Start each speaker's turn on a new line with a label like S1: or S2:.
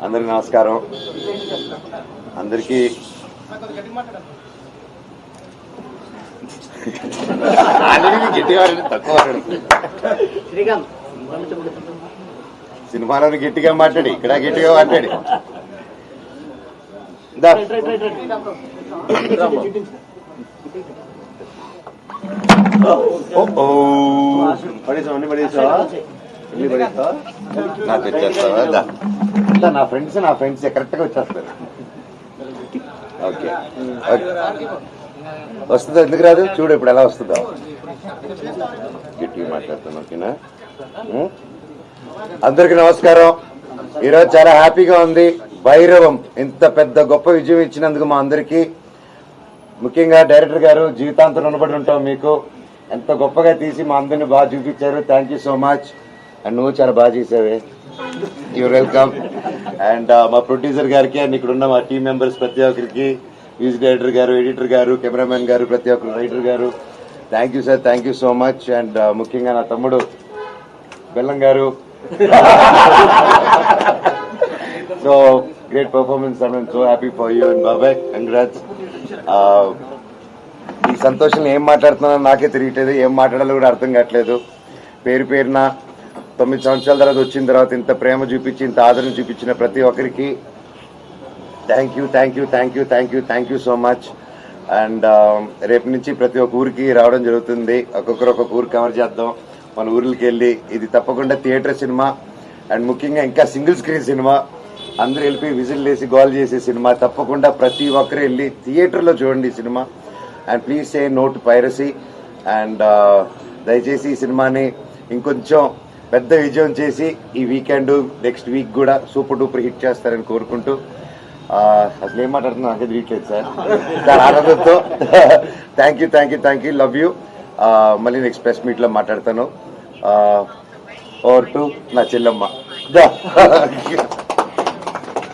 S1: అందరికి నమస్కారం అందరికీ ఆల్రెడీ గట్టిగా మాట్లాడి తక్కువ మాట్లాడు.
S2: శ్రీకాంత్
S1: సినిమాలో గట్టిగా మాట్లాడి ఇక్కడ గట్టిగా మాట్లాడి దా. ఓ, ఓ. పడేసావా? అన్ని పడేసావా? అన్ని పడేసావా? నాకు వచ్చేస్తావా అంతా నా ఫ్రెండ్స్ నా ఫ్రెండ్స్ కరెక్ట్గా వచ్చేస్తారు ఓకే ఓకే. వస్తుందా? ఎందుకు రాదు? చూడు ఇప్పుడు ఎలా వస్తుందో. గట్టిగా మాట్లాడుతాను ఓకేనా? అందరికి నమస్కారం. ఈరోజు చాలా హ్యాపీగా ఉంది. భైరవం ఇంత పెద్ద గొప్ప విజయం ఇచ్చినందుకు మా అందరికీ. ముఖ్యంగా డైరెక్టర్ గారు జీవితాంతం రుణపడి ఉంటాం మీకు. ఎంత గొప్పగా తీసి మా అందరిని బాగా చూపించారు. Thank you so much and నువ్వు చాలా బాగా చేసావే. యూ వెల్కమ్ అండ్ uh, మా ప్రొడ్యూసర్ గారికి అండ్ ఇక్కడ ఉన్న మా టీం మెంబర్స్ ప్రతి ఒక్కరికి మ్యూజిక్ డైరెక్టర్ గారు ఎడిటర్ గారు కెమెరామెన్ గారు ప్రతి ఒక్కరు రైటర్ గారు thank you sir thank you so much and ముఖ్యంగా నా తమ్ముడు బెల్లం గారు. So great performance and so happy for you and బాబాయ్ కంగ్రాట్స్ ఈ సంతోషం ఏం మాట్లాడుతున్నానో నాకే తెలియట్లేదు ఏం మాట్లాడాలో కూడా అర్థం కావట్లేదు. పేరు పేరున తొమ్మిది సంవత్సరాల తర్వాత వచ్చిన తర్వాత ఇంత ప్రేమ చూపించి ఇంత ఆదరణ చూపించిన ప్రతి ఒక్కరికి thank you thank you thank you thank you thank you so much and రేపు నుంచి ప్రతి ఒక్క ఊరికి రావడం జరుగుతుంది. ఒక్కొక్కరు ఒక్కొక్క ఊరు కవర్ చేద్దాం. మన ఊర్లకి వెళ్ళి ఇది తప్పకుండా థియేటర్ సినిమా. అండ్ ముఖ్యంగా ఇంకా సింగిల్ స్క్రీన్ సినిమా. అందరూ వెళ్ళిపోయి విజిల్ వేసి గోల్ చేసే సినిమా. తప్పకుండా ప్రతి ఒక్కరు వెళ్ళి థియేటర్లో చూడండి ఈ cinema. And please say no to piracy and దయచేసి ఈ సినిమాని ఇంకొంచెం పెద్ద విజయం చేసి ఈ వీకెండ్ నెక్స్ట్ వీక్ కూడా సూపర్ డూపర్ హిట్ చేస్తారని కోరుకుంటూ అసలు ఏం మాట్లాడుతున్నా నాకే తెలియట్లేదు సార్. సార్ ఆనందంతో thank you thank you thank you love you మళ్ళీ నెక్స్ట్ ప్రెస్ మీట్లో మాట్లాడతాను. ఓవర్ టు నా చెల్లమ్మ.